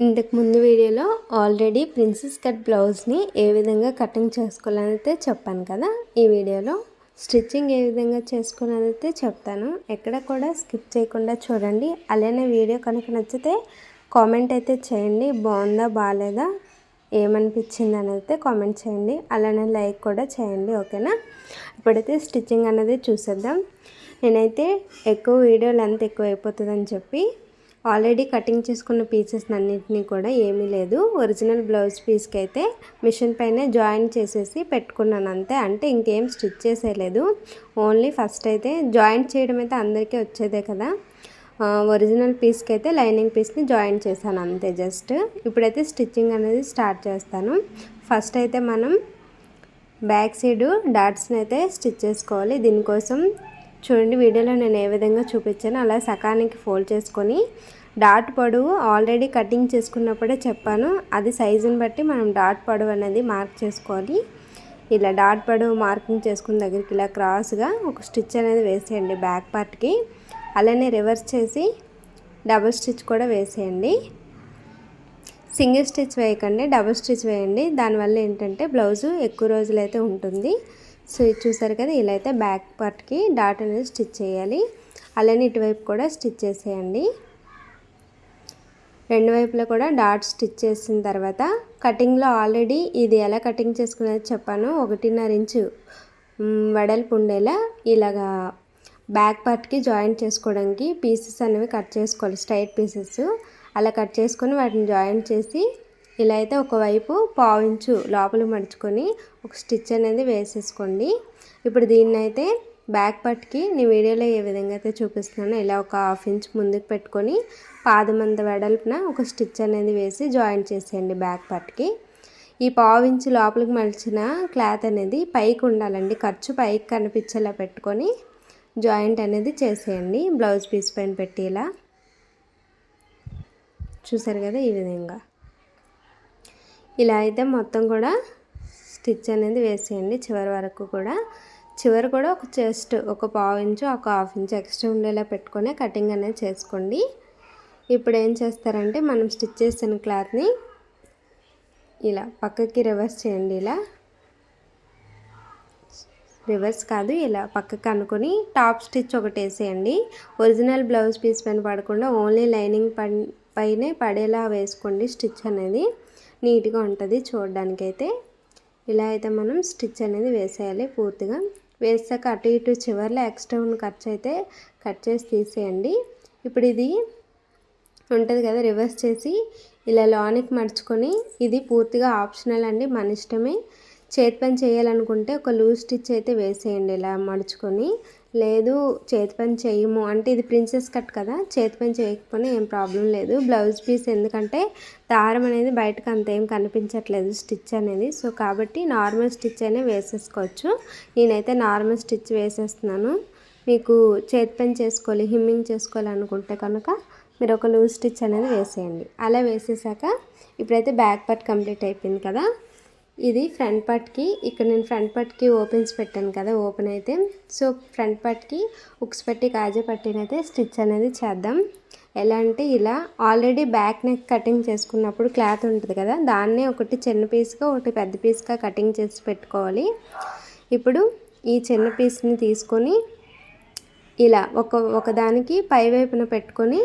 ఇంతకు ముందు వీడియోలో ఆల్రెడీ ప్రిన్సెస్ కట్ బ్లౌజ్ని ఏ విధంగా కటింగ్ చేసుకోవాలనైతే చెప్పాను కదా. ఈ వీడియోలో స్టిచ్చింగ్ ఏ విధంగా చేసుకోవాలనైతే చెప్తాను. ఎక్కడ కూడా స్కిప్ చేయకుండా చూడండి. అలానే వీడియో కనుక నచ్చితే కామెంట్ అయితే చేయండి. బాగుందా బాగాలేదా ఏమనిపించింది అనేది కామెంట్ చేయండి. అలానే లైక్ కూడా చేయండి ఓకేనా? ఇప్పుడైతే స్టిచ్చింగ్ అనేది చూసేద్దాం. నేనైతే ఎక్కువ వీడియో లెంత్ ఎక్కువ అయిపోతుందని చెప్పి ఆల్రెడీ కటింగ్ చేసుకున్న పీసెస్ అన్నింటినీ కూడా ఏమీ లేదు. ఒరిజినల్ బ్లౌజ్ పీస్కి అయితే మిషన్ పైన జాయిన్ చేసేసి పెట్టుకున్నాను అంతే. అంటే ఇంకేం స్టిచ్ చేసేయలేదు ఓన్లీ ఫస్ట్ అయితే జాయింట్ చేయడం అయితే అందరికీ వచ్చేదే కదా. ఒరిజినల్ పీస్కి అయితే లైనింగ్ పీస్ని జాయిన్ చేశాను అంతే జస్ట్. ఇప్పుడైతే స్టిచ్చింగ్ అనేది స్టార్ట్ చేస్తాను. ఫస్ట్ అయితే మనం బ్యాక్ సైడ్ డాట్స్ని అయితే స్టిచ్ చేసుకోవాలి. దీనికోసం చూడండి వీడియోలో నేను ఏ విధంగా చూపించాను అలా సకానికి ఫోల్డ్ చేసుకొని డాట్ పొడవు ఆల్రెడీ కటింగ్ చేసుకున్నప్పుడే చెప్పాను. అది సైజుని బట్టి మనం డాట్ పొడవు అనేది మార్క్ చేసుకోవాలి ఇలా డాట్ పొడవు మార్కింగ్ చేసుకున్న దగ్గరికి ఇలా క్రాస్గా ఒక స్టిచ్ అనేది వేసేయండి బ్యాక్ పార్ట్కి. అలానే రివర్స్ చేసి డబుల్ స్టిచ్ కూడా వేసేయండి. సింగిల్ స్టిచ్ వేయకండి డబుల్ స్టిచ్ వేయండి. దానివల్ల ఏంటంటే బ్లౌజు ఎక్కువ రోజులైతే ఉంటుంది. సో ఇది చూసారు కదా ఇలా అయితే బ్యాక్ పార్ట్కి డాట్ అనేది స్టిచ్ చేయాలి. అలానే ఇటువైపు కూడా స్టిచ్ చేసేయండి. రెండు వైపులో కూడా డాట్ స్టిచ్ చేసిన తర్వాత కటింగ్లో ఆల్రెడీ ఇది ఎలా కటింగ్ చేసుకునేది చెప్పాను. ఒకటిన్నర ఇంచు వెడల్పు ఉండేలా ఇలాగా బ్యాక్ పార్ట్కి జాయింట్ చేసుకోవడానికి పీసెస్ అనేవి కట్ చేసుకోవాలి స్ట్రైట్ పీసెస్. అలా కట్ చేసుకొని వాటిని జాయింట్ చేసి ఇలా అయితే ఒకవైపు పావించు లోపల మడుచుకొని ఒక స్టిచ్ అనేది వేసేసుకోండి. ఇప్పుడు దీన్ని అయితే బ్యాక్ పట్కి నేను వీడియోలో ఏ విధంగా అయితే చూపిస్తున్నానో ఇలా ఒక హాఫ్ ఇంచ్ ముందుకు పెట్టుకొని పాదమంత వెడల్పున ఒక స్టిచ్ అనేది వేసి జాయిన్ చేసేయండి బ్యాక్ పట్కి. ఈ పావు ఇంచు లోపలికి మలిచిన క్లాత్ అనేది పైకి ఉండాలండి. ఖర్చు పైకి కనిపించేలా పెట్టుకొని జాయింట్ అనేది చేసేయండి. బ్లౌజ్ పీస్ పైన పెట్టి ఇలా చూసారు కదా ఈ విధంగా. ఇలా అయితే మొత్తం కూడా స్టిచ్ అనేది వేసేయండి చివరి వరకు కూడా. చివరి కూడా ఒక చెస్ట్ ఒక పావు ఇంచు ఒక హాఫ్ ఇంచు ఎక్స్ట్రా ఉండేలా పెట్టుకొని కటింగ్ అనేది చేసుకోండి. ఇప్పుడు ఏం చేస్తారంటే మనం స్టిచ్ చేసిన క్లాత్ని ఇలా పక్కకి రివర్స్ చేయండి ఇలా. రివర్స్ కాదు ఇలా పక్కకు అనుకొని టాప్ స్టిచ్ ఒకటి వేసేయండి. ఒరిజినల్ బ్లౌజ్ పీస్ పైన పడకుండా ఓన్లీ లైనింగ్ పైనే పడేలా వేసుకోండి స్టిచ్ అనేది. నీట్గా ఉంటుంది చూడడానికైతే. ఇలా అయితే మనం స్టిచ్ అనేది వేసేయాలి పూర్తిగా. వేసాక అటు ఇటు చివరిలో ఎక్స్ట్రా ఉన్న ఖర్చు అయితే కట్ చేసి తీసేయండి. ఇప్పుడు ఇది ఉంటుంది కదా రివర్స్ చేసి ఇలా లానిక్ మర్చుకొని ఇది పూర్తిగా ఆప్షనల్ అండి మన ఇష్టమే. చేతి పని చేయాలనుకుంటే ఒక లూజ్ స్టిచ్ అయితే వేసేయండి ఇలా మడుచుకొని. లేదు చేతి పని చేయము. అంటే ఇది ప్రిన్సెస్ కట్ కదా చేతి పని చేయకపోయినా ఏం ప్రాబ్లం లేదు. బ్లౌజ్ పీస్ ఎందుకంటే దారం అనేది బయటకు అంత ఏం కనిపించట్లేదు స్టిచ్ అనేది. సో కాబట్టి నార్మల్ స్టిచ్ అయినా వేసేసుకోవచ్చు. నేనైతే నార్మల్ స్టిచ్ వేసేస్తున్నాను. మీకు చేతి పని చేసుకోవాలి హిమ్మింగ్ చేసుకోవాలనుకుంటే కనుక మీరు ఒక లూజ్ స్టిచ్ అనేది వేసేయండి. అలా వేసేసాక ఇప్పుడైతే బ్యాక్ పార్ట్ కంప్లీట్ అయిపోయింది కదా. ఇది ఫ్రంట్ పార్ట్కి. ఇక్కడ నేను ఫ్రంట్ పార్ట్కి ఓపెన్స్ పెట్టాను కదా ఓపెన్ అయితే. సో ఫ్రంట్ పార్ట్కి ఉక్స్ పెట్టి కాజా పట్టినైతే స్టిచ్ అనేది చేద్దాం. ఎలా అంటే ఇలా ఆల్రెడీ బ్యాక్ నెక్ కటింగ్ చేసుకున్నప్పుడు క్లాత్ ఉంటుంది కదా దాన్నే ఒకటి చిన్న పీస్గా ఒకటి పెద్ద పీస్గా కటింగ్ చేసి పెట్టుకోవాలి. ఇప్పుడు ఈ చిన్న పీస్ని తీసుకొని ఇలా ఒక ఒకదానికి పై వైపున పెట్టుకొని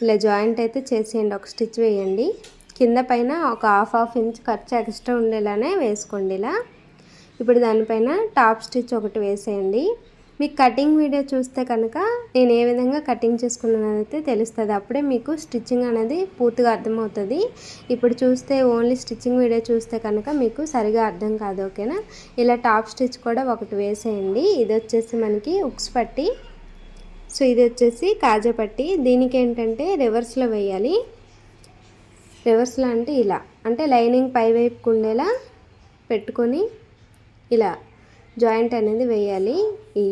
ఇలా జాయింట్ అయితే చేసేయండి ఒక స్టిచ్ వేయండి. కింద పైన ఒక హాఫ్ హాఫ్ ఇంచ్ ఖర్చు ఎక్స్ట్రా ఉండేలానే వేసుకోండి ఇలా. ఇప్పుడు దానిపైన టాప్ స్టిచ్ ఒకటి వేసేయండి. మీకు కటింగ్ వీడియో చూస్తే కనుక నేను ఏ విధంగా కటింగ్ చేసుకున్నానైతే తెలుస్తుంది. అప్పుడే మీకు స్టిచ్చింగ్ అనేది పూర్తిగా అర్థమవుతుంది. ఇప్పుడు చూస్తే ఓన్లీ స్టిచ్చింగ్ వీడియో చూస్తే కనుక మీకు సరిగా అర్థం కాదు ఓకేనా? ఇలా టాప్ స్టిచ్ కూడా ఒకటి వేసేయండి. ఇది వచ్చేసి మనకి ఉక్స్ పట్టి. సో ఇది వచ్చేసి కాజా పట్టి. దీనికి ఏంటంటే రివర్స్లో వేయాలి. రివర్స్లో అంటే ఇలా. అంటే లైనింగ్ పై వైపుకు ఉండేలా పెట్టుకొని ఇలా జాయింట్ అనేది వేయాలి. ఈ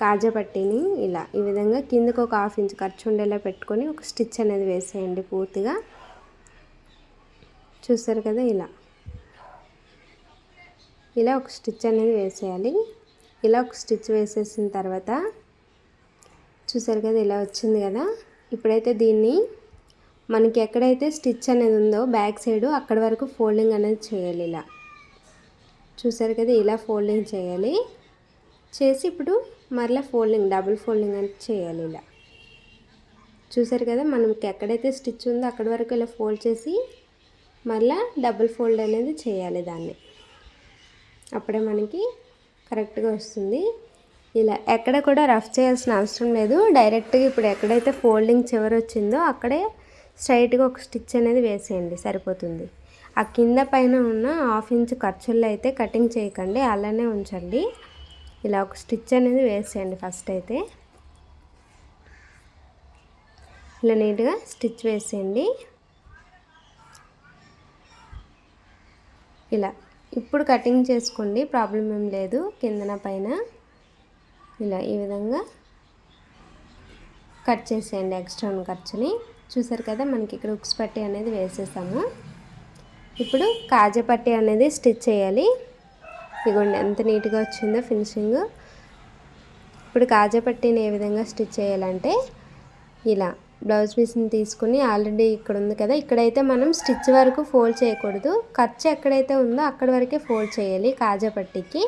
కాజా పట్టీని ఇలా. ఈ విధంగా కిందకు ఒక హాఫ్ ఇంచ్ ఖర్చు ఉండేలా పెట్టుకొని ఒక స్టిచ్ అనేది వేసేయండి పూర్తిగా. చూస్తారు కదా ఇలా. ఇలా ఒక స్టిచ్ అనేది వేసేయాలి. ఇలా ఒక స్టిచ్ వేసేసిన తర్వాత చూసారు కదా ఇలా వచ్చింది కదా. ఇప్పుడైతే దీన్ని మనకి ఎక్కడైతే స్టిచ్ అనేది ఉందో బ్యాక్ సైడ్ అక్కడ వరకు ఫోల్డింగ్ అనేది చేయాలి ఇలా. చూసారు కదా ఇలా ఫోల్డింగ్ చేయాలి. చేసి ఇప్పుడు మరలా ఫోల్డింగ్ డబుల్ ఫోల్డింగ్ అనేది చేయాలి ఇలా. చూసారు కదా మనకి ఎక్కడైతే స్టిచ్ ఉందో అక్కడ వరకు ఇలా ఫోల్డ్ చేసి మళ్ళీ డబుల్ ఫోల్డ్ అనేది చేయాలి దాన్ని. అప్పుడే మనకి కరెక్ట్గా వస్తుంది. ఇలా ఎక్కడ కూడా రఫ్ చేయాల్సిన అవసరం లేదు. డైరెక్ట్గా ఇప్పుడు ఎక్కడైతే ఫోల్డింగ్ చివరి వచ్చిందో అక్కడే స్ట్రైట్గా ఒక స్టిచ్ అనేది వేసేయండి సరిపోతుంది. ఆ కింద పైన ఉన్న హాఫ్ ఇంచ్ ఖర్చుల్లో అయితే కటింగ్ చేయకండి అలానే ఉంచండి. ఇలా ఒక స్టిచ్ అనేది వేసేయండి ఫస్ట్ అయితే. ఇలా నీట్గా స్టిచ్ వేసేయండి. ఇలా ఇప్పుడు కటింగ్ చేసుకోండి ప్రాబ్లం ఏం లేదు కిందన పైన. ఇలా ఈ విధంగా కట్ చేసేయండి ఎక్స్ట్రా ఖర్చుని. చూసారు కదా మనకి ఇక్కడ ఉక్స్ పట్టి అనేది వేసేసాము. ఇప్పుడు కాజపట్టి అనేది స్టిచ్ చేయాలి. ఇదిగోండి ఎంత నీట్గా వచ్చిందో ఫినిషింగ్. ఇప్పుడు కాజపట్టిని ఏ విధంగా స్టిచ్ చేయాలంటే ఇలా బ్లౌజ్ పీస్ని తీసుకుని ఆల్రెడీ ఇక్కడ ఉంది కదా ఇక్కడైతే మనం స్టిచ్ వరకు ఫోల్డ్ చేయకూడదు. ఖర్చు ఎక్కడైతే ఉందో అక్కడ వరకే ఫోల్డ్ చేయాలి కాజాపట్టికి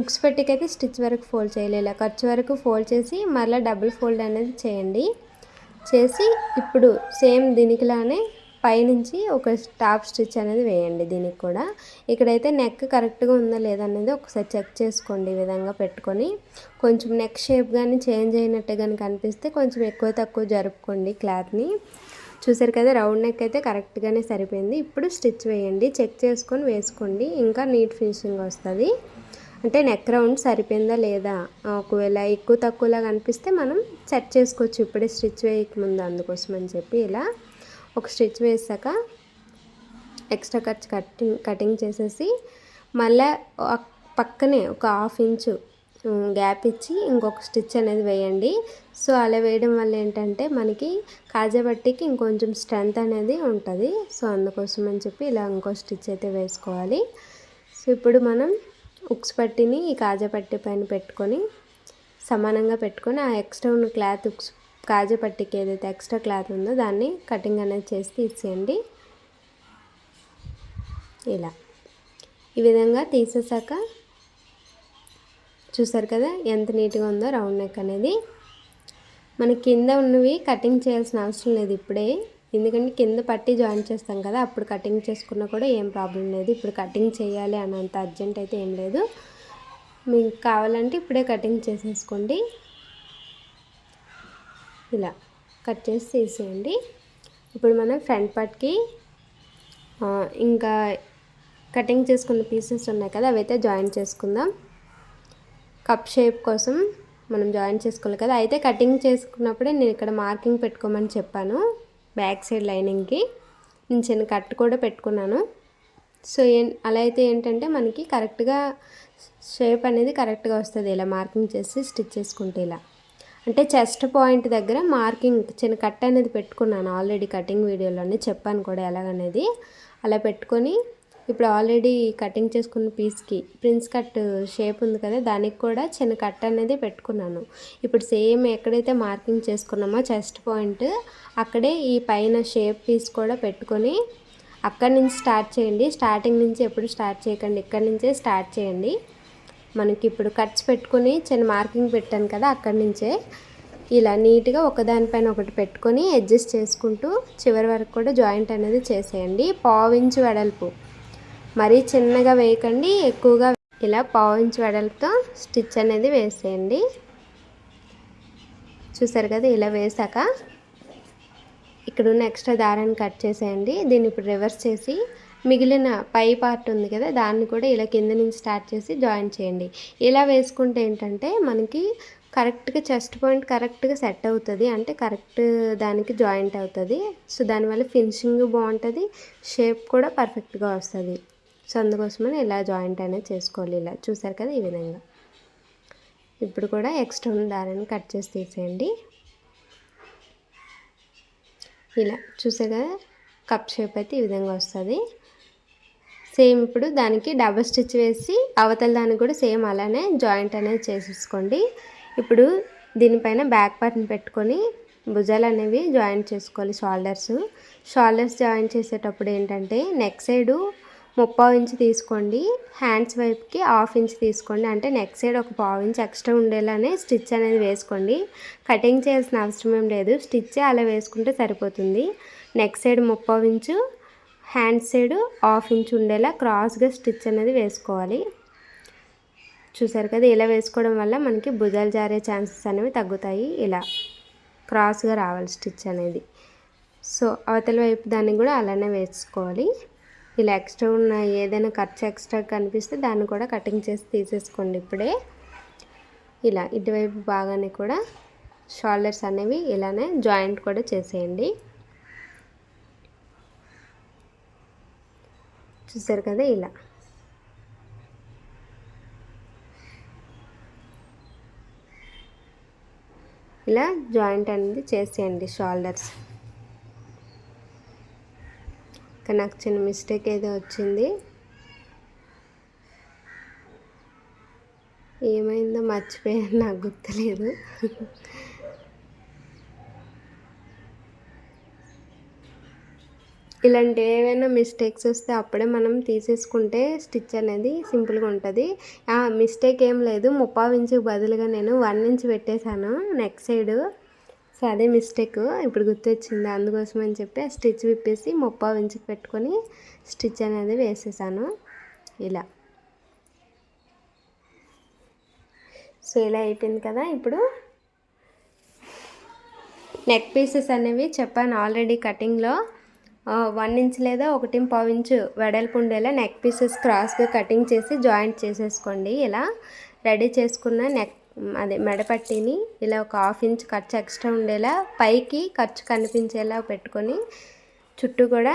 ఉక్స్ పట్టికి అయితే స్టిచ్ వరకు ఫోల్డ్ చేయాలి ఇలా ఖర్చు వరకు ఫోల్డ్ చేసి మళ్ళీ డబుల్ ఫోల్డ్ అనేది చేయండి. చేసి ఇప్పుడు సేమ్ దీనికిలానే పైనుంచి ఒక టాప్ స్టిచ్ అనేది వేయండి దీనికి కూడా. ఇక్కడైతే నెక్ కరెక్ట్గా ఉందా లేదా అనేది ఒకసారి చెక్ చేసుకోండి ఈ విధంగా పెట్టుకొని. కొంచెం నెక్ షేప్ కానీ చేంజ్ అయినట్టు కానీ కనిపిస్తే కొంచెం ఎక్కువ తక్కువ జరుపుకోండి క్లాత్ని. చూసారు కదా రౌండ్ నెక్ అయితే కరెక్ట్గానే సరిపోయింది. ఇప్పుడు స్టిచ్ వేయండి చెక్ చేసుకొని వేసుకోండి. ఇంకా నీట్ ఫినిషింగ్ వస్తుంది. అంటే నెక్ రౌండ్ సరిపోయిందా లేదా? ఒకవేళ ఎక్కువ తక్కువలా కనిపిస్తే మనం సెట్ చేసుకోవచ్చు. ఇప్పుడే స్టిచ్ వేయకముందు అందుకోసం అని చెప్పి ఇలా ఒక స్టిచ్ వేసాక ఎక్స్ట్రా ఖర్చు కటింగ్ కటింగ్ చేసేసి మళ్ళీ పక్కనే ఒక హాఫ్ ఇంచు గ్యాప్ ఇచ్చి ఇంకొక స్టిచ్ అనేది వేయండి. సో అలా వేయడం వల్ల ఏంటంటే మనకి కాజాబట్టికి ఇంకొంచెం స్ట్రెంత్ అనేది ఉంటుంది. సో అందుకోసం అని చెప్పి ఇలా ఇంకో స్టిచ్ అయితే వేసుకోవాలి. సో ఇప్పుడు మనం ఉక్స్ పట్టిని ఈ కాజాపట్టి పైన పెట్టుకొని సమానంగా పెట్టుకొని ఆ ఎక్స్ట్రా ఉన్న క్లాత్ ఉక్స్ కాజా పట్టికి ఏదైతే ఎక్స్ట్రా క్లాత్ ఉందో దాన్ని కటింగ్ అనేది చేసి తీసేయండి. ఇలా. ఈ విధంగా తీసేసాక చూసారు కదా ఎంత నీట్గా ఉందో రౌండ్ నెక్ అనేది. మన కింద ఉన్నవి కటింగ్ చేయాల్సిన అవసరం లేదు ఇప్పుడే. ఎందుకంటే కింద పట్టి జాయిన్ చేస్తాం కదా అప్పుడు కటింగ్ చేసుకున్నా కూడా ఏం ప్రాబ్లం లేదు. ఇప్పుడు కటింగ్ చేయాలి అన్నంత అర్జెంట్ అయితే ఏం లేదు. మీకు కావాలంటే ఇప్పుడే కటింగ్ చేసేసుకోండి. ఇలా కట్ చేసి తీసేయండి. ఇప్పుడు మనం ఫ్రంట్ పార్ట్కి ఇంకా కటింగ్ చేసుకున్న పీసెస్ ఉన్నాయి కదా అవైతే జాయిన్ చేసుకుందాం. కప్ షేప్ కోసం మనం జాయిన్ చేసుకోవాలి కదా అయితే కటింగ్ చేసుకున్నప్పుడే నేను ఇక్కడ మార్కింగ్ పెట్టుకోమని చెప్పాను. బ్యాక్ సైడ్ లైనింగ్కి నేను చిన్న కట్ కూడా పెట్టుకున్నాను. సో ఏ అలా అయితే ఏంటంటే మనకి కరెక్ట్గా షేప్ అనేది కరెక్ట్గా వస్తుంది ఇలా మార్కింగ్ చేసి స్టిచ్ చేసుకుంటే ఇలా. అంటే చెస్ట్ పాయింట్ దగ్గర మార్కింగ్ చిన్న కట్ అనేది పెట్టుకున్నాను ఆల్రెడీ కటింగ్ వీడియోలోనే చెప్పాను కూడా ఎలాగనేది. అలా పెట్టుకొని ఇప్పుడు ఆల్రెడీ కటింగ్ చేసుకున్న పీస్కి ప్రిన్స్ కట్ షేప్ ఉంది కదా దానికి కూడా చిన్న కట్ అనేది పెట్టుకున్నాను. ఇప్పుడు సేమ్ ఎక్కడైతే మార్కింగ్ చేసుకున్నామో చెస్ట్ పాయింట్ అక్కడే ఈ పైన షేప్ పీస్ కూడా పెట్టుకొని అక్కడి నుంచి స్టార్ట్ చేయండి. స్టార్టింగ్ నుంచి ఎప్పుడు స్టార్ట్ చేయకండి ఇక్కడి నుంచే స్టార్ట్ చేయండి. మనకి ఇప్పుడు కట్స్ పెట్టుకొని చిన్న మార్కింగ్ పెట్టాను కదా అక్కడి నుంచే ఇలా నీట్గా ఒకదానిపైన ఒకటి పెట్టుకొని అడ్జస్ట్ చేసుకుంటూ చివరి వరకు కూడా జాయింట్ అనేది చేసేయండి. పావించు వెడల్పు. మరీ చిన్నగా వేయకండి ఎక్కువగా ఇలా పావించు వెడల్పుతో స్టిచ్ అనేది వేసేయండి. చూసారు కదా ఇలా వేసాక ఇక్కడున్న ఎక్స్ట్రా దారాన్ని కట్ చేసేయండి. దీన్ని ఇప్పుడు రివర్స్ చేసి మిగిలిన పై పార్ట్ ఉంది కదా దాన్ని కూడా ఇలా కింద నుంచి స్టార్ట్ చేసి జాయిన్ చేయండి. ఇలా వేసుకుంటే ఏంటంటే మనకి కరెక్ట్గా చెస్ట్ పాయింట్ కరెక్ట్గా సెట్ అవుతుంది అంటే కరెక్ట్ దానికి జాయింట్ అవుతుంది. సో దానివల్ల ఫినిషింగ్ బాగుంటుంది షేప్ కూడా పర్ఫెక్ట్గా వస్తుంది. సో అందుకోసమని ఇలా జాయింట్ అనేది చేసుకోవాలి. ఇలా చూసారు కదా ఈ విధంగా. ఇప్పుడు కూడా ఎక్స్ట్రా ఉన్న దారాన్ని కట్ చేసి తీసేయండి. ఇలా చూసే కదా? కప్ షేప్ అయితే ఈ విధంగా వస్తుంది. సేమ్ ఇప్పుడు దానికి డబల్ స్టిచ్ వేసి అవతల దానికి కూడా సేమ్ అలానే జాయింట్ అనేది చేసేసుకోండి. ఇప్పుడు దీనిపైన బ్యాక్ పార్ట్ని పెట్టుకొని భుజాలు అనేవి జాయింట్ చేసుకోవాలి షోల్డర్స్. షోల్డర్స్ జాయింట్ చేసేటప్పుడు ఏంటంటే నెక్ సైడు ముప్పావు ఇంచ్ తీసుకోండి. హ్యాండ్స్ వైపుకి హాఫ్ ఇంచ్ తీసుకోండి. అంటే నెక్ సైడ్ ఒక పావు ఇంచ్ ఎక్స్ట్రా ఉండేలానే స్టిచ్ అనేది వేసుకోండి. కటింగ్ చేయాల్సిన అవసరం ఏం లేదు. స్టిచ్ అలా వేసుకుంటే సరిపోతుంది. నెక్ సైడ్ ముప్పావు inch hand side half inch ఉండేలా క్రాస్గా స్టిచ్ అనేది వేసుకోవాలి. చూసారు కదా ఇలా వేసుకోవడం వల్ల మనకి భుజాలు జారే ఛాన్సెస్ అనేవి తగ్గుతాయి. ఇలా క్రాస్గా రావాలి స్టిచ్ అనేది. సో అవతల వైపు దాన్ని కూడా అలానే వేసుకోవాలి. ఇలా ఎక్స్ట్రా ఉన్న ఏదైనా ఖర్చు ఎక్స్ట్రా కనిపిస్తే దాన్ని కూడా కటింగ్ చేసి తీసేసుకోండి ఇప్పుడే. ఇలా ఇటువైపు బాగానే కూడా షోల్డర్స్ అనేవి ఇలానే జాయింట్ కూడా చేసేయండి. చూసారు కదా ఇలా. ఇలా జాయింట్ అనేది చేసేయండి షోల్డర్స్. కానీ నాకు చిన్న మిస్టేక్ ఏదో వచ్చింది. ఏమైందో మర్చిపోయాను నాకు గుర్తులేదు. ఇలాంటి ఏవైనా మిస్టేక్స్ వస్తే అప్పుడే మనం తీసేసుకుంటే స్టిచ్ అనేది సింపుల్గా ఉంటుంది. మిస్టేక్ ఏం లేదు ముప్పావు ఇంచుకు బదులుగా నేను వన్ ఇంచ్ పెట్టేశాను నెక్ సైడ్. సో అదే మిస్టేక్ ఇప్పుడు గుర్తొచ్చింది. అందుకోసం అని చెప్పి ఆ స్టిచ్ విప్పేసి మొప్ప ఇంచుకి పెట్టుకొని స్టిచ్ అనేది వేసేసాను. ఇలా. సో ఇలా అయిపోయింది కదా ఇప్పుడు. నెక్ పీసెస్ అనేవి చెప్పాను ఆల్రెడీ కటింగ్లో. వన్ ఇంచ్ లేదా ఒకటి పావు ఇంచు వెడల్పు ఉండేలా నెక్ పీసెస్ క్రాస్గా కటింగ్ చేసి జాయింట్ చేసేసుకోండి. ఇలా రెడీ చేసుకున్న నెక్ అదే మెడపట్టిని ఇలా ఒక హాఫ్ ఇంచ్ ఖర్చు ఎక్స్ట్రా ఉండేలా పైకి ఖర్చు కనిపించేలా పెట్టుకొని చుట్టూ కూడా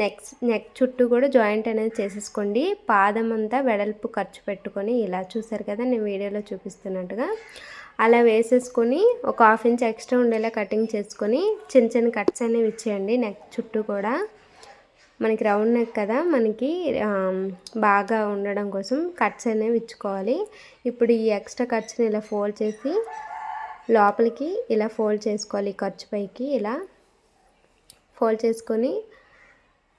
నెక్ నెక్ చుట్టూ కూడా జాయింట్ అనేది చేసేసుకోండి. పాదం అంతా వెడల్పు ఖర్చు పెట్టుకొని ఇలా చూసారు కదా నేను వీడియోలో చూపిస్తున్నట్టుగా. అలా వేసేసుకొని ఒక హాఫ్ ఇంచ్ ఎక్స్ట్రా ఉండేలా కటింగ్ చేసుకొని చిన్న చిన్న కట్స్ అనేవి ఇచ్చేయండి నెక్ చుట్టూ కూడా. మనకి రౌండ్ నెక్ కదా మనకి బాగా ఉండడం కోసం కట్స్ అనేవి ఇచ్చుకోవాలి. ఇప్పుడు ఈ ఎక్స్ట్రా కట్స్ని ఇలా ఫోల్డ్ చేసి లోపలికి ఇలా ఫోల్డ్ చేసుకోవాలి ఖర్చు పైకి ఇలా ఫోల్డ్ చేసుకొని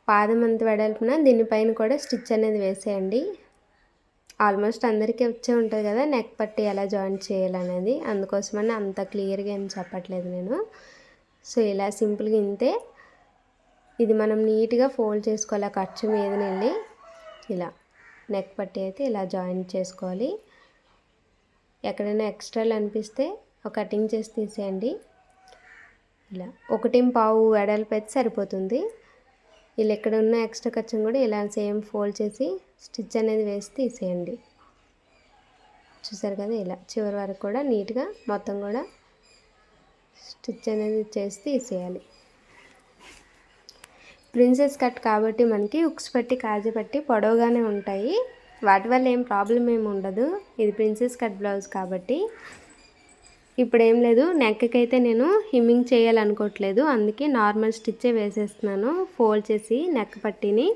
పాదం అంత వెడల్పున దీనిపైన కూడా స్టిచ్ అనేది వేసేయండి. ఆల్మోస్ట్ అందరికీ వచ్చే ఉంటుంది కదా నెక్ పట్టి ఎలా జాయిన్ చేయాలనేది. అందుకోసమని అంత క్లియర్గా ఏం చెప్పట్లేదు నేను. సో ఇలా సింపుల్గా ఇంతే. ఇది మనం నీట్గా ఫోల్డ్ చేసుకోవాలి. ఖర్చు మీద వెళ్ళి ఇలా నెక్ పట్టి అయితే ఇలా జాయిన్ చేసుకోవాలి. ఎక్కడైనా ఎక్స్ట్రాలు అనిపిస్తే కటింగ్ చేసి తీసేయండి. ఇలా ఒకటి పావు వెడల్పు అయితే సరిపోతుంది. ఇలా ఎక్కడ ఉన్న ఎక్స్ట్రా ఖర్చును కూడా ఇలా సేమ్ ఫోల్డ్ చేసి స్టిచ్ అనేది వేసి తీసేయండి. చూసారు కదా ఇలా చివరి వరకు కూడా నీట్గా మొత్తం కూడా స్టిచ్ అనేది చేసి తీసేయాలి. ప్రిన్సెస్ కట్ కాబట్టి మనకి ఉక్స్ పట్టి కాజు పట్టి పొడవుగానే ఉంటాయి. వాటి వల్ల ఏం ప్రాబ్లం ఏమి ఉండదు. ఇది ప్రిన్సెస్ కట్ బ్లౌజ్ కాబట్టి. ఇప్పుడు ఏం లేదు నెక్కకైతే అయితే నేను హిమ్మింగ్ చేయాలనుకోవట్లేదు. అందుకే నార్మల్ స్టిచ్చే వేసేస్తున్నాను ఫోల్డ్ చేసి నెక్ పట్టిని.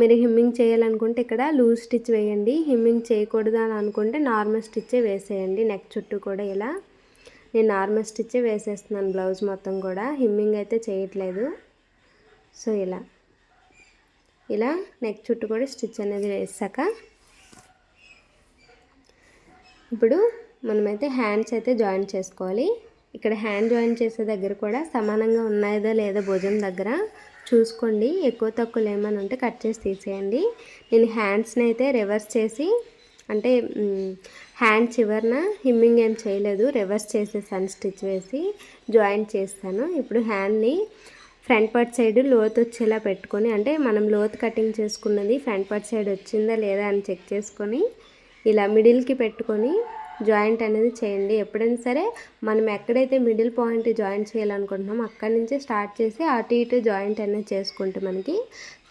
మీరు హిమ్మింగ్ చేయాలనుకుంటే ఇక్కడ లూజ్ స్టిచ్ వేయండి. హిమ్మింగ్ చేయకూడదు అని అనుకుంటే నార్మల్ స్టిచ్చే వేసేయండి నెక్ చుట్టూ కూడా ఇలా. నేను నార్మల్ స్టిచ్చే వేసేస్తున్నాను బ్లౌజ్ మొత్తం కూడా. హిమ్మింగ్ అయితే చేయట్లేదు. సో ఇలా. ఇలా నెక్ చుట్టూ కూడా స్టిచ్ అనేది వేసాక ఇప్పుడు మనమైతే హ్యాండ్స్ అయితే జాయిన్ చేసుకోవాలి. ఇక్కడ హ్యాండ్ జాయిన్ చేసే దగ్గర కూడా సమానంగా ఉన్నాయో లేదో భుజం దగ్గర చూసుకోండి. ఎక్కువ తక్కువలు ఏమైనా ఉంటే కట్ చేసి తీసేయండి. నేను హ్యాండ్స్ని అయితే రివర్స్ చేసి అంటే హ్యాండ్ చివరిన హిమ్మింగ్ ఏం చేయలేదు. రివర్స్ చేసేసాను స్టిచ్ వేసి జాయింట్ చేస్తాను. ఇప్పుడు హ్యాండ్ని ఫ్రంట్ పార్ట్ సైడ్ లోతు వచ్చేలా పెట్టుకొని అంటే మనం లోతు కటింగ్ చేసుకున్నది ఫ్రంట్ పార్ట్ సైడ్ వచ్చిందా లేదా అని చెక్ చేసుకొని ఇలా మిడిల్కి పెట్టుకొని జాయింట్ అనేది చేయండి. ఎప్పుడైనా సరే మనం ఎక్కడైతే మిడిల్ పాయింట్ జాయింట్ చేయాలనుకుంటున్నామో అక్కడి నుంచి స్టార్ట్ చేసి అటు ఇటు జాయింట్ అనేది చేసుకుంటే మనకి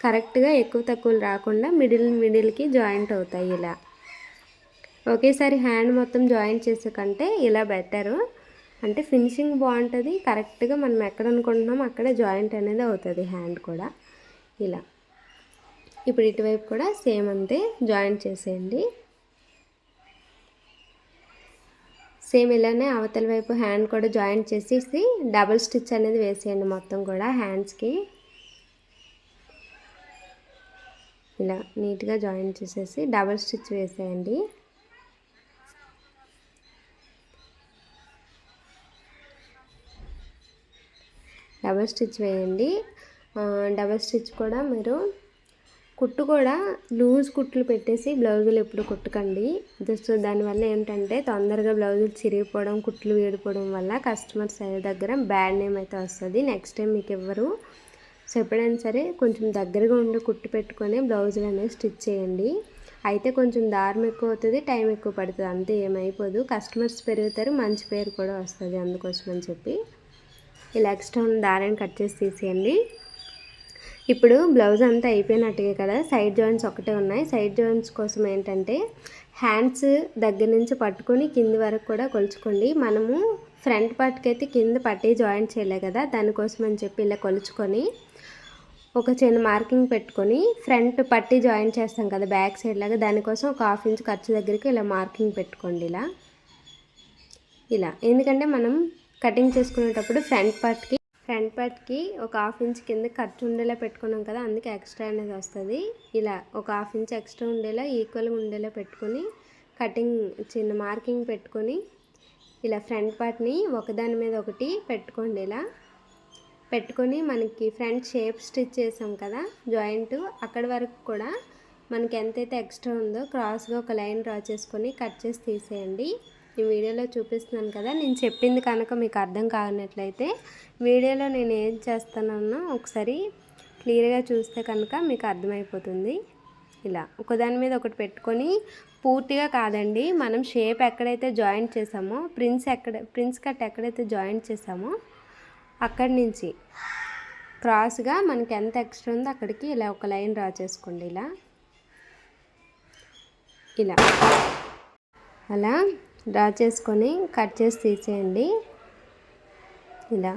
కరెక్ట్గా ఎక్కువ తక్కువలు రాకుండా మిడిల్ మిడిల్కి జాయింట్ అవుతాయి ఇలా. ఒకేసారి హ్యాండ్ మొత్తం జాయింట్ చేసే కంటే ఇలా బెటరు. అంటే ఫినిషింగ్ బాగుంటుంది. కరెక్ట్గా మనం ఎక్కడ అనుకుంటున్నామో అక్కడే జాయింట్ అనేది అవుతుంది హ్యాండ్ కూడా. ఇలా. ఇప్పుడు ఇటువైపు కూడా సేమ్ అంతే జాయింట్ చేసేయండి. సేమ్ ఇలానే అవతల వైపు హ్యాండ్ కూడా జాయింట్ చేసేసి డబుల్ స్టిచ్ అనేది వేసేయండి మొత్తం కూడా హ్యాండ్స్కి. ఇలా నీట్గా జాయిన్ చేసేసి డబుల్ స్టిచ్ వేసేయండి. డబల్ స్టిచ్ వేయండి. డబల్ స్టిచ్ కూడా మీరు కుట్టు కూడా లూజ్ కుట్లు పెట్టేసి బ్లౌజులు ఎప్పుడు కుట్టకండి. జస్ట్ దానివల్ల ఏంటంటే తొందరగా బ్లౌజులు చిరిగిపోవడం కుట్లు వేడిపోవడం వల్ల కస్టమర్స్ దగ్గర బ్యాడ్ నేమ్ అయితే వస్తుంది. నెక్స్ట్ టైం మీకు ఎవ్వరు సో ఎప్పుడైనా సరే కొంచెం దగ్గరగా ఉండి కుట్టు పెట్టుకొని బ్లౌజులు అనేవి స్టిచ్ చేయండి. అయితే కొంచెం దారం ఎక్కువ అవుతుంది టైం ఎక్కువ పడుతుంది అంతే ఏమైపోదు కస్టమర్స్ పెరుగుతారు మంచి పేరు కూడా వస్తుంది అందుకోసం అని చెప్పి. ఇలా ఎక్స్ట్రా ఉన్న దారాన్ని కట్ చేసి తీసేయండి. ఇప్పుడు బ్లౌజ్ అంతా అయిపోయినట్టుగా కదా సైడ్ జాయింట్స్ ఒకటే ఉన్నాయి. సైడ్ జాయింట్స్ కోసం ఏంటంటే హ్యాండ్స్ దగ్గర నుంచి పట్టుకొని కింది వరకు కూడా కొలుచుకోండి. మనము ఫ్రంట్ పార్ట్కి అయితే కింద పట్టి జాయింట్ చేయలే కదా దానికోసం అని చెప్పి ఇలా కొలుచుకొని ఒక చిన్న మార్కింగ్ పెట్టుకొని ఫ్రంట్ పట్టి జాయిన్ చేస్తాం కదా బ్యాక్ సైడ్ లాగా దానికోసం ఒక హాఫ్ ఇంచ్ ఖర్చు దగ్గరికి ఇలా మార్కింగ్ పెట్టుకోండి ఇలా. ఇలా. ఎందుకంటే మనం కటింగ్ చేసుకునేటప్పుడు ఫ్రంట్ పార్ట్కి ఫ్రంట్ పార్ట్కి ఒక హాఫ్ ఇంచ్ కింద ఖర్చు ఉండేలా పెట్టుకున్నాం కదా అందుకే ఎక్స్ట్రా అనేది వస్తుంది. ఇలా ఒక హాఫ్ ఇంచ్ ఎక్స్ట్రా ఉండేలా ఈక్వల్గా ఉండేలా పెట్టుకొని కటింగ్ చిన్న మార్కింగ్ పెట్టుకొని ఇలా ఫ్రంట్ పార్ట్ని ఒకదాని మీద ఒకటి పెట్టుకోండి ఇలా. పెట్టుకొని మనకి ఫ్రంట్ షేప్ స్టిచ్ చేసాం కదా జాయింట్ అక్కడ వరకు కూడా మనకి ఎంతైతే ఎక్స్ట్రా ఉందో క్రాస్గా ఒక లైన్ డ్రా చేసుకొని కట్ చేసి తీసేయండి. ఈ వీడియోలో చూపిస్తున్నాను కదా నేను చెప్పింది కనుక మీకు అర్థం కానట్లయితే వీడియోలో నేను ఏం చేస్తానన్నా ఒకసారి క్లియర్గా చూస్తే కనుక మీకు అర్థమైపోతుంది. ఇలా ఒకదాని మీద ఒకటి పెట్టుకొని పూర్తిగా కాదండి మనం షేప్ ఎక్కడైతే జాయింట్ చేసామో ప్రిన్స్ ఎక్కడ ప్రిన్స్ కట్ ఎక్కడైతే జాయింట్ చేసామో అక్కడి నుంచి క్రాస్గా మనకి ఎంత ఎక్స్ట్రా ఉందో అక్కడికి ఇలా ఒక లైన్ డ్రా చేసుకోండి. ఇలా ఇలా అలా డ్రా చేసుకొని కట్ చేసి తీసేయండి. ఇలా.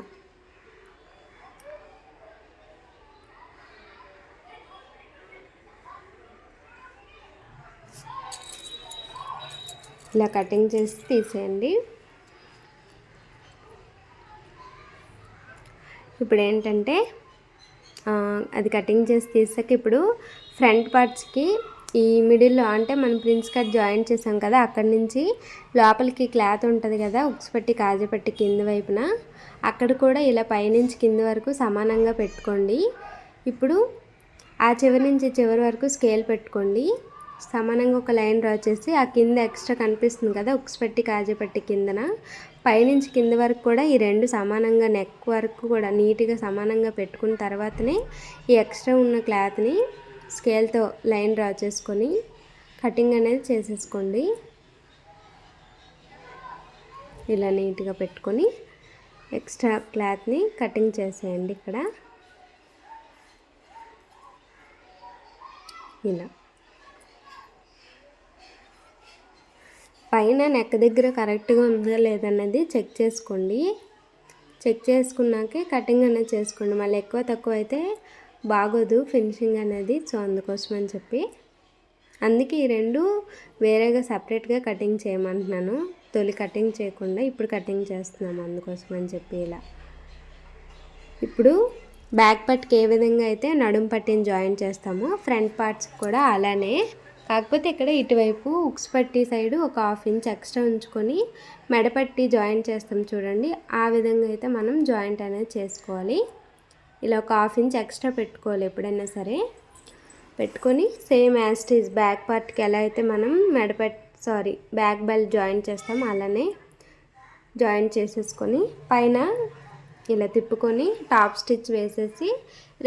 ఇలా కటింగ్ చేసి తీసేయండి. ఇప్పుడు ఏంటంటే అది కటింగ్ చేసి తీసాక ఇప్పుడు ఫ్రంట్ పార్ట్స్కి ఈ మిడిల్లో అంటే మనం ప్రిన్స్ కట్ జాయిన్ చేసాం కదా అక్కడి నుంచి లోపలికి క్లాత్ ఉంటుంది కదా ఉక్స్ పట్టి కాజపట్టి కింద వైపున అక్కడ కూడా ఇలా పైనుంచి కింద వరకు సమానంగా పెట్టుకోండి. ఇప్పుడు ఆ చివరి నుంచి చివరి వరకు స్కేల్ పెట్టుకోండి. సమానంగా ఒక లైన్ డ్రా చేసి ఆ కింద ఎక్స్ట్రా కనిపిస్తుంది కదా ఉక్స్ పెట్టి కాజపట్టి కిందన పైనుంచి కింద వరకు కూడా ఈ రెండు సమానంగా నెక్ వరకు కూడా నీట్గా సమానంగా పెట్టుకున్న తర్వాతనే ఈ ఎక్స్ట్రా ఉన్న క్లాత్ని స్కేల్తో లైన్ డ్రా చేసుకొని కటింగ్ అనేది చేసేసుకోండి. ఇలా నీట్గా పెట్టుకొని ఎక్స్ట్రా క్లాత్ని కటింగ్ చేసేయండి ఇక్కడ. ఇలా. పైన నెక్ దగ్గర కరెక్ట్గా ఉందా లేదన్నది చెక్ చేసుకోండి. చెక్ చేసుకున్నాకే కటింగ్ అనేది చేసుకోండి. మళ్ళీ ఎక్కువ తక్కువ అయితే బాగోదు ఫినిషింగ్ అనేది. సో అందుకోసం అని చెప్పి అందుకే ఈ రెండు వేరేగా సపరేట్గా కటింగ్ చేయమంటున్నాను. తొలి కటింగ్ చేయకుండా ఇప్పుడు కటింగ్ చేస్తున్నాము అందుకోసం అని చెప్పి ఇలా. ఇప్పుడు బ్యాక్ పట్కి ఏ విధంగా అయితే నడుం పట్టిని జాయిన్ చేస్తామో ఫ్రంట్ పార్ట్స్ కూడా అలానే. కాకపోతే ఇక్కడ ఇటువైపు ఉక్స్ పట్టి సైడ్ ఒక హాఫ్ ఇంచ్ ఎక్స్ట్రా ఉంచుకొని మెడపట్టి జాయిన్ చేస్తాం చూడండి. ఆ విధంగా అయితే మనం జాయింట్ అనేది చేసుకోవాలి. ఇలా ఒక హాఫ్ ఇంచ్ ఎక్స్ట్రా పెట్టుకోవాలి ఎప్పుడైనా సరే. పెట్టుకొని సేమ్ యాస్టీజ్ బ్యాక్ పార్ట్కి ఎలా అయితే మనం మెడపెట్ సారీ బ్యాక్ బెల్ట్ జాయిన్ చేస్తాం అలానే జాయిన్ చేసేసుకొని పైన ఇలా తిప్పుకొని టాప్ స్టిచ్ వేసేసి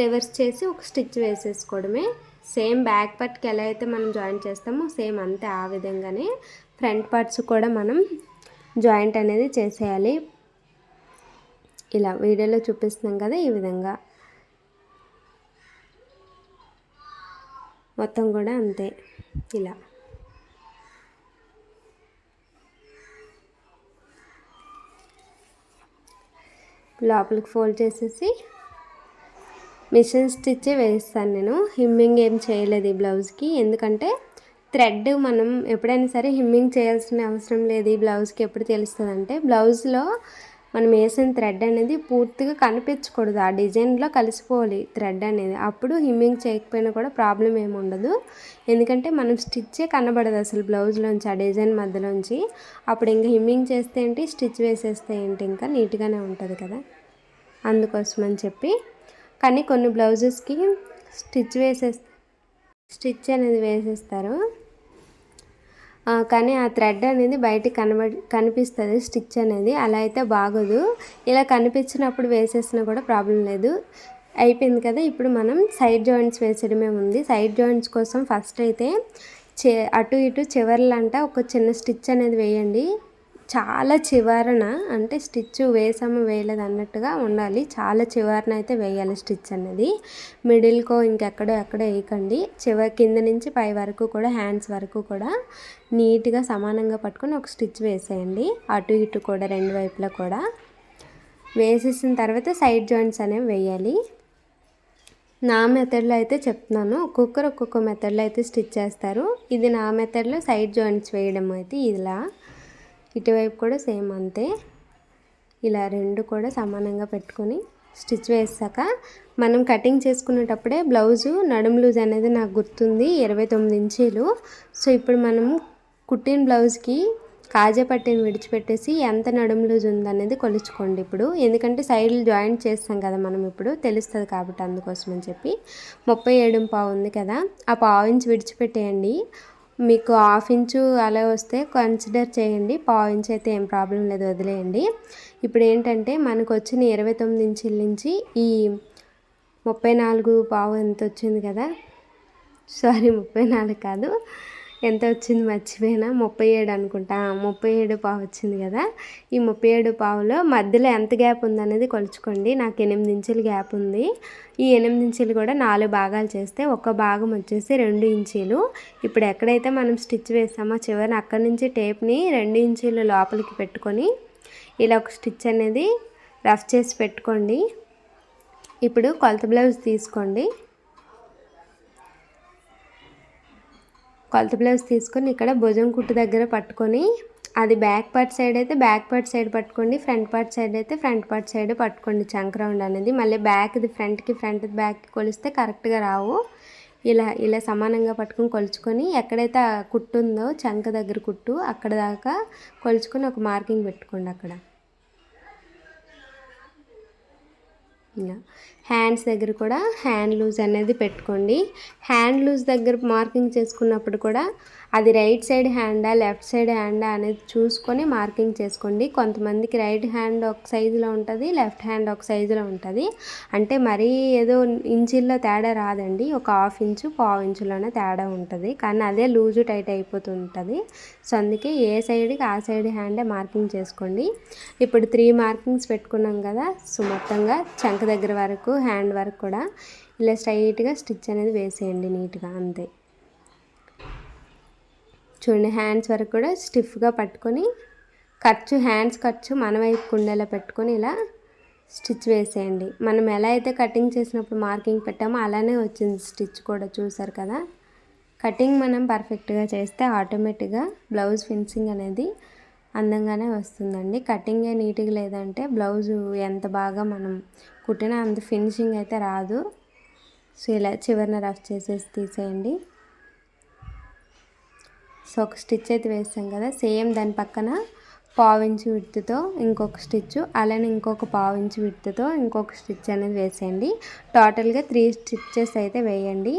రివర్స్ చేసి ఒక స్టిచ్ వేసేసుకోవడమే. సేమ్ బ్యాక్ పార్ట్కి ఎలా అయితే మనం జాయిన్ చేస్తామో సేమ్ అంతే ఆ విధంగానే. ఫ్రంట్ పార్ట్స్ కూడా మనం జాయింట్ అనేది చేసేయాలి. ఇలా వీడియోలో చూపిస్తున్నాం కదా ఈ విధంగా. మొత్తం కూడా అంతే. ఇలా. లోపలికి ఫోల్డ్ చేసేసి మిషన్ స్టిచ్ వేస్తాను నేను. హిమ్మింగ్ ఏం చేయలేదు ఈ బ్లౌజ్కి. ఎందుకంటే థ్రెడ్ మనం ఎప్పుడైనా సరే హిమ్మింగ్ చేయాల్సిన అవసరం లేదు ఈ బ్లౌజ్కి ఎప్పుడు తెలుస్తుంది అంటే బ్లౌజ్లో మనం వేసిన థ్రెడ్ అనేది పూర్తిగా కనిపించకూడదు. ఆ డిజైన్లో కలిసిపోవాలి థ్రెడ్ అనేది. అప్పుడు హిమ్మింగ్ చేయకపోయినా కూడా ప్రాబ్లం ఏమి ఉండదు. ఎందుకంటే మనం స్టిచ్చే కనబడదు అసలు బ్లౌజ్లోంచి ఆ డిజైన్ మధ్యలోంచి. అప్పుడు ఇంకా హిమ్మింగ్ చేస్తే ఏంటి? స్టిచ్ వేసేస్తే ఏంటి? ఇంకా నీట్గానే ఉంటుంది కదా. అందుకోసమని చెప్పి. కానీ కొన్ని బ్లౌజెస్కి స్టిచ్ వేసే స్టిచ్ అనేది వేసేస్తారు. కానీ ఆ థ్రెడ్ అనేది బయటికి కనబ కనిపిస్తుంది స్టిచ్ అనేది. అలా అయితే బాగోదు. ఇలా కనిపించినప్పుడు వేసేసినా కూడా ప్రాబ్లం లేదు. అయిపోయింది కదా ఇప్పుడు మనం సైడ్ జాయింట్స్ వేసేయడమే ఉంది. సైడ్ జాయింట్స్ కోసం ఫస్ట్ అయితే చే అటు ఇటు చివర్లంట ఒక చిన్న స్టిచ్ అనేది వేయండి. చాలా చివరన అంటే స్టిచ్ వేసాము వేయలేదు అన్నట్టుగా ఉండాలి. చాలా చివరన అయితే వేయాలి స్టిచ్ అనేది మిడిల్కో ఇంకెక్కడో ఎక్కడో వేయకండి. చివరి కింద నుంచి పై వరకు కూడా హ్యాండ్స్ వరకు కూడా నీట్గా సమానంగా పట్టుకొని ఒక స్టిచ్ వేసేయండి. అటు ఇటు కూడా రెండు వైపులా కూడా. వేసేసిన తర్వాత సైడ్ జాయింట్స్ అనేవి వేయాలి. నా మెథడ్లో అయితే చెప్తున్నాను. ఒక్కొక్కరు ఒక్కొక్క మెథడ్లో అయితే స్టిచ్ చేస్తారు. ఇది నా మెథడ్లో సైడ్ జాయింట్స్ వేయడం అయితే ఇలా. ఇటువైపు కూడా సేమ్ అంతే. ఇలా రెండు కూడా సమానంగా పెట్టుకొని స్టిచ్ వేసాక మనం కటింగ్ చేసుకునేటప్పుడే బ్లౌజు నడుము లూజ్ అనేది నాకు గుర్తుంది ఇరవై తొమ్మిది ఇంచీలు. సో ఇప్పుడు మనం కుట్టిన బ్లౌజ్కి కాజా పట్టిని విడిచిపెట్టేసి ఎంత నడుము లూజ్ ఉందనేది కొలుచుకోండి ఇప్పుడు. ఎందుకంటే సైడ్లు జాయింట్ చేస్తాం కదా మనం ఇప్పుడు తెలుస్తుంది కాబట్టి అందుకోసం అని చెప్పి. ముప్పై ఏడు పావు ఉంది కదా ఆ పావు ఇంచ్ విడిచిపెట్టేయండి. మీకు హాఫ్ ఇంచు అలా వస్తే కన్సిడర్ చేయండి. పావు ఇంచ్ అయితే ఏం ప్రాబ్లం లేదు వదిలేయండి. ఇప్పుడు ఏంటంటే మనకు వచ్చిన ఇరవై తొమ్మిది ఇంచుల నుంచి ఈ ముప్పై నాలుగు పావు ఎంత వచ్చింది కదా? సారీ ముప్పై నాలుగు కాదు. ఎంత వచ్చింది మర్చిపోయినా? ముప్పై ఏడు అనుకుంటా. ముప్పై ఏడు పావు వచ్చింది కదా. ఈ ముప్పై ఏడు పావులో మధ్యలో ఎంత గ్యాప్ ఉందనేది కొలుచుకోండి. నాకు ఎనిమిది ఇంచుల గ్యాప్ ఉంది. ఈ ఎనిమిది ఇంచులు కూడా నాలుగు భాగాలు చేస్తే ఒక భాగం వచ్చేసి రెండు ఇంచీలు. ఇప్పుడు ఎక్కడైతే మనం స్టిచ్ వేసామో చివరిని అక్కడి నుంచి టేప్ని రెండు ఇంచీలు లోపలికి పెట్టుకొని ఇలా ఒక స్టిచ్ అనేది రఫ్ చేసి పెట్టుకోండి. ఇప్పుడు కొలత బ్లౌజ్ తీసుకోండి. కొలత బ్లౌజ్ తీసుకొని ఇక్కడ భుజం కుట్టు దగ్గర పట్టుకొని అది బ్యాక్ పార్ట్ సైడ్ అయితే బ్యాక్ పార్ట్ సైడ్ పట్టుకోండి ఫ్రంట్ పార్ట్ సైడ్ అయితే ఫ్రంట్ పార్ట్ సైడ్ పట్టుకోండి చంక్ రౌండ్ అనేది. మళ్ళీ బ్యాక్ది ఫ్రంట్కి ఫ్రంట్ బ్యాక్కి కొలిస్తే కరెక్ట్గా రావు. ఇలా ఇలా సమానంగా పట్టుకొని కొలుచుకొని ఎక్కడైతే కుట్టు ఉందో చంక దగ్గర కుట్టు అక్కడ దాకా కొలుచుకొని ఒక మార్కింగ్ పెట్టుకోండి అక్కడ. ఇలా. హ్యాండ్స్ దగ్గర కూడా హ్యాండ్ లూజ్ అనేది పెట్టుకోండి. హ్యాండ్ లూజ్ దగ్గర మార్కింగ్ చేసుకున్నప్పుడు కూడా అది రైట్ సైడ్ హ్యాండా లెఫ్ట్ సైడ్ హ్యాండా అనేది చూసుకొని మార్కింగ్ చేసుకోండి. కొంతమందికి రైట్ హ్యాండ్ ఒక సైజులో ఉంటుంది లెఫ్ట్ హ్యాండ్ ఒక సైజులో ఉంటుంది. అంటే మరీ ఏదో ఇంచుల్లో తేడా రాదండి. ఒక హాఫ్ ఇంచు పావు ఇంచులోనే తేడా ఉంటుంది. కానీ అదే లూజు టైట్ అయిపోతుంటుంది. సో అందుకే ఏ సైడ్కి ఆ సైడ్ హ్యాండే మార్కింగ్ చేసుకోండి. ఇప్పుడు త్రీ మార్కింగ్స్ పెట్టుకున్నాం కదా సో మొత్తంగా చంక దగ్గర వరకు హ్యాండ్ వరకు కూడా ఇలా స్ట్రైట్గా స్టిచ్ అనేది వేసేయండి నీట్గా అంతే. చూడండి హ్యాండ్స్ వరకు కూడా స్టిఫ్గా పట్టుకొని ఖర్చు హ్యాండ్స్ ఖర్చు మన వైపు కుండేలా పెట్టుకొని ఇలా స్టిచ్ వేసేయండి. మనం ఎలా అయితే కటింగ్ చేసినప్పుడు మార్కింగ్ పెట్టామో అలానే వచ్చింది స్టిచ్ కూడా చూసారు కదా? కటింగ్ మనం పర్ఫెక్ట్గా చేస్తే ఆటోమేటిక్గా బ్లౌజ్ ఫినిషింగ్ అనేది అందంగానే వస్తుందండి. కటింగే నీట్గా లేదంటే బ్లౌజు ఎంత బాగా మనం కుట్టినా అంత ఫినిషింగ్ అయితే రాదు. సో ఇలా చివరిన రఫ్ చేసేసి తీసేయండి. సో ఒక స్టిచ్ అయితే వేస్తాం కదా సేమ్ దాని పక్కన పావించి విడుతుతో ఇంకొక స్టిచ్ అలానే ఇంకొక పావించి విడుతుతో ఇంకొక స్టిచ్ అనేది వేసేయండి. టోటల్గా త్రీ స్టిచ్చెస్ అయితే వేయండి.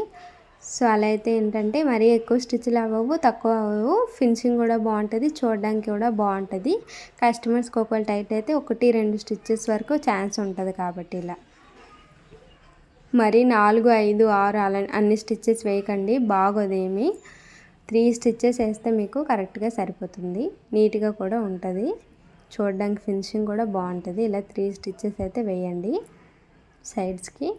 సో అలా అయితే ఏంటంటే మరీ ఎక్కువ స్టిచ్లు అవ్వవు తక్కువ అవ్వవు. ఫినిషింగ్ కూడా బాగుంటుంది చూడడానికి కూడా బాగుంటుంది. కస్టమర్స్కి ఒకవేళ టైట్ అయితే ఒకటి రెండు స్టిచ్చెస్ వరకు ఛాన్స్ ఉంటుంది కాబట్టి ఇలా. మరి నాలుగు ఐదు ఆరు అలా అన్ని స్టిచ్చెస్ వేయకండి బాగోదేమి త్రీ స్టిచ్చెస్ వేస్తే మీకు కరెక్ట్గా సరిపోతుంది. నీట్గా కూడా ఉంటుంది. చూడడానికి ఫినిషింగ్ కూడా బాగుంటుంది. ఇలా త్రీ స్టిచ్చెస్ అయితే వేయండి. సైడ్స్కి.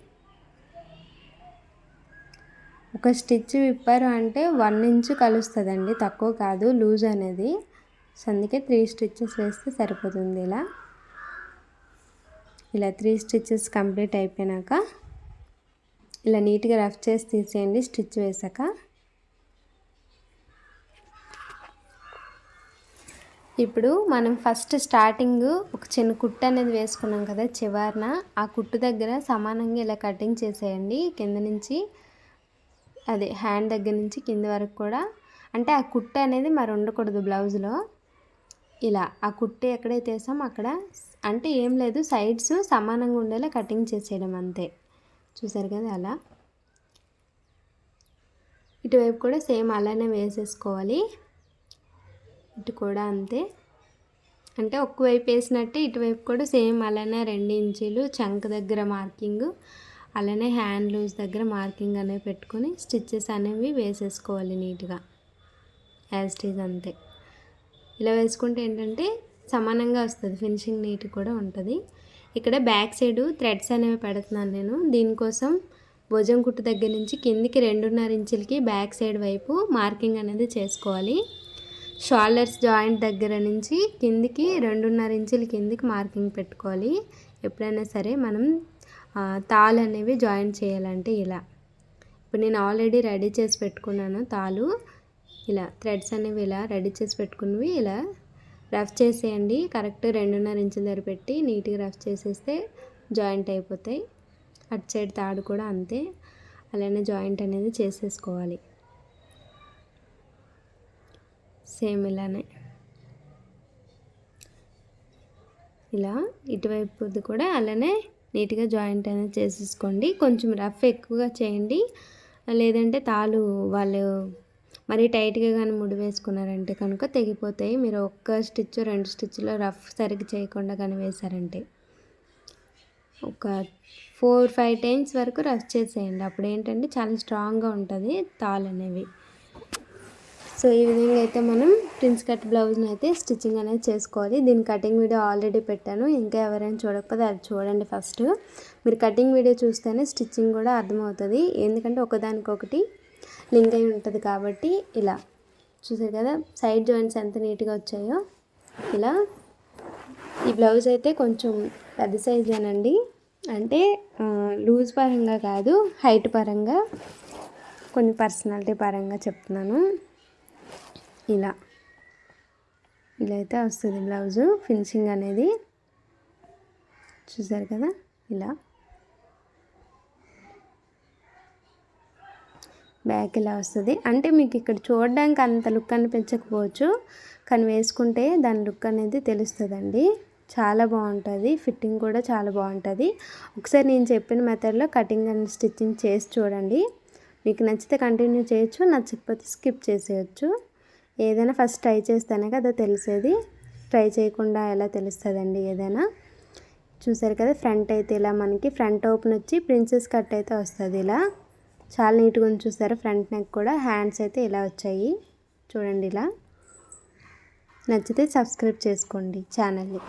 ఒక స్టిచ్ విప్పారు అంటే వన్ ఇంచు కలుస్తుందండి. తక్కువ కాదు. లూజ్ అనేది. సో అందుకే త్రీ స్టిచ్చెస్ వేస్తే సరిపోతుంది ఇలా. ఇలా త్రీ స్టిచ్చెస్ కంప్లీట్ అయిపోయినాక ఇలా నీట్గా రఫ్ చేసి తీసేయండి. స్టిచ్ వేసాక. ఇప్పుడు మనం ఫస్ట్ స్టార్టింగ్ ఒక చిన్న కుట్టు అనేది వేసుకున్నాం కదా చివరిన. ఆ కుట్టు దగ్గర సమానంగా ఇలా కటింగ్ చేసేయండి. కింద నుంచి అదే హ్యాండ్ దగ్గర నుంచి కింద వరకు కూడా. అంటే ఆ కుట్టు అనేది మరి ఉండకూడదు బ్లౌజ్లో ఇలా ఆ కుట్టు ఎక్కడైతే వేసామో అక్కడ అంటే ఏం లేదు సైడ్స్ సమానంగా ఉండేలా కటింగ్ చేసేయడం అంతే. చూసారు కదా అలా. ఇటువైపు కూడా సేమ్ అలానే వేసేసుకోవాలి. ఇటు కూడా అంతే. అంటే ఒక్కవైపు వేసినట్టే ఇటువైపు కూడా సేమ్ అలానే రెండు ఇంచీలు చంక దగ్గర మార్కింగ్ అలానే హ్యాండ్ లూజ్ దగ్గర మార్కింగ్ అనేవి పెట్టుకొని స్టిచ్చెస్ అనేవి వేసేసుకోవాలి నీట్గా. యాజ్ స్టీజ్ అంతే. ఇలా వేసుకుంటే ఏంటంటే సమానంగా వస్తుంది ఫినిషింగ్ నీట్ కూడా ఉంటుంది. ఇక్కడ బ్యాక్ సైడ్ థ్రెడ్స్ అనేవి పెడుతున్నాను నేను. దీనికోసం భుజం కుట్టు దగ్గర నుంచి కిందికి రెండున్నర ఇంచులకి బ్యాక్ సైడ్ వైపు మార్కింగ్ అనేది చేసుకోవాలి. షోల్డర్స్ జాయింట్ దగ్గర నుంచి కిందికి రెండున్నర ఇంచుల కిందికి మార్కింగ్ పెట్టుకోవాలి. ఎప్పుడైనా సరే మనం తాళ్ళు అనేవి జాయిన్ చేయాలంటే ఇలా. ఇప్పుడు నేను ఆల్రెడీ రెడీ చేసి పెట్టుకున్నాను తాళ్ళు ఇలా థ్రెడ్స్ అనేవి ఇలా రెడీ చేసి పెట్టుకున్నవి ఇలా రఫ్ చేసేయండి. కరెక్ట్ రెండున్నర ఇంచుల దగ్గర పెట్టి నీట్గా రఫ్ చేసేస్తే జాయింట్ అయిపోతాయి. అటు సైడ్ తాడు కూడా అంతే. అలానే జాయింట్ అనేది చేసేసుకోవాలి. సేమ్ ఇలానే. ఇలా ఇటువైపుది కూడా అలానే నీట్గా జాయింట్ అనేది చేసేసుకోండి. కొంచెం రఫ్ ఎక్కువగా చేయండి. లేదంటే తాళు వాళ్ళు మరి టైట్గా కానీ ముడి వేసుకున్నారంటే కనుక తెగిపోతాయి. మీరు ఒక్క స్టిచ్ రెండు స్టిచ్లో రఫ్ సరిగ్గా చేయకుండా కానీ వేశారంటే. ఒక ఫోర్ ఫైవ్ టైమ్స్ వరకు రఫ్ చేసేయండి. అప్పుడు ఏంటంటే చాలా స్ట్రాంగ్గా ఉంటుంది తాళ్ళు అనేవి సో ఈ విధంగా అయితే మనం ప్రిన్స్ కట్ బ్లౌజ్ని అయితే స్టిచ్చింగ్ అనేది చేసుకోవాలి. దీని కటింగ్ వీడియో ఆల్రెడీ పెట్టాను. ఇంకా ఎవరైనా చూడకపోతే అది చూడండి ఫస్ట్. మీరు కటింగ్ వీడియో చూస్తేనే స్టిచ్చింగ్ కూడా అర్థమవుతుంది. ఎందుకంటే ఒకదానికొకటి లింక్ అయి ఉంటుంది కాబట్టి ఇలా. చూసారు కదా? సైడ్ జాయింట్స్ ఎంత నీట్గా వచ్చాయో ఇలా. ఈ బ్లౌజ్ అయితే కొంచెం పెద్ద సైజేనండి అంటే లూజ్ పరంగా కాదు హైట్ పరంగా కొన్ని పర్సనాలిటీ పరంగా చెప్తున్నాను. ఇలా. ఇలా అయితే వస్తుంది బ్లౌజు. ఫినిషింగ్ అనేది చూసారు కదా? ఇలా. బ్యాక్ ఇలా వస్తుంది. అంటే మీకు ఇక్కడ చూడడానికి అంత లుక్ అనిపించకపోవచ్చు. కానీ వేసుకుంటే దాని లుక్ అనేది తెలుస్తుందండి. చాలా బాగుంటుంది. ఫిట్టింగ్ కూడా చాలా బాగుంటుంది. ఒకసారి నేను చెప్పిన మెథడ్లో కటింగ్ అండ్ స్టిచ్చింగ్ చేసి చూడండి. మీకు నచ్చితే కంటిన్యూ చేయొచ్చు. నచ్చకపోతే స్కిప్ చేసేయచ్చు. ఏదైనా ఫస్ట్ ట్రై చేస్తేనే కదా తెలిసేది. ట్రై చేయకుండా ఎలా తెలుస్తుందండి ఏదైనా? చూసారు కదా ఫ్రంట్ అయితే ఇలా మనకి ఫ్రంట్ ఓపెన్ వచ్చి ప్రిన్సెస్ కట్ అయితే వస్తుంది ఇలా. చాలా నీట్గా ఉంది చూసారు ఫ్రంట్ నెక్ కూడా. హ్యాండ్స్ అయితే ఇలా వచ్చాయి. చూడండి ఇలా. నచ్చితే సబ్స్క్రైబ్ చేసుకోండి ఛానల్ని.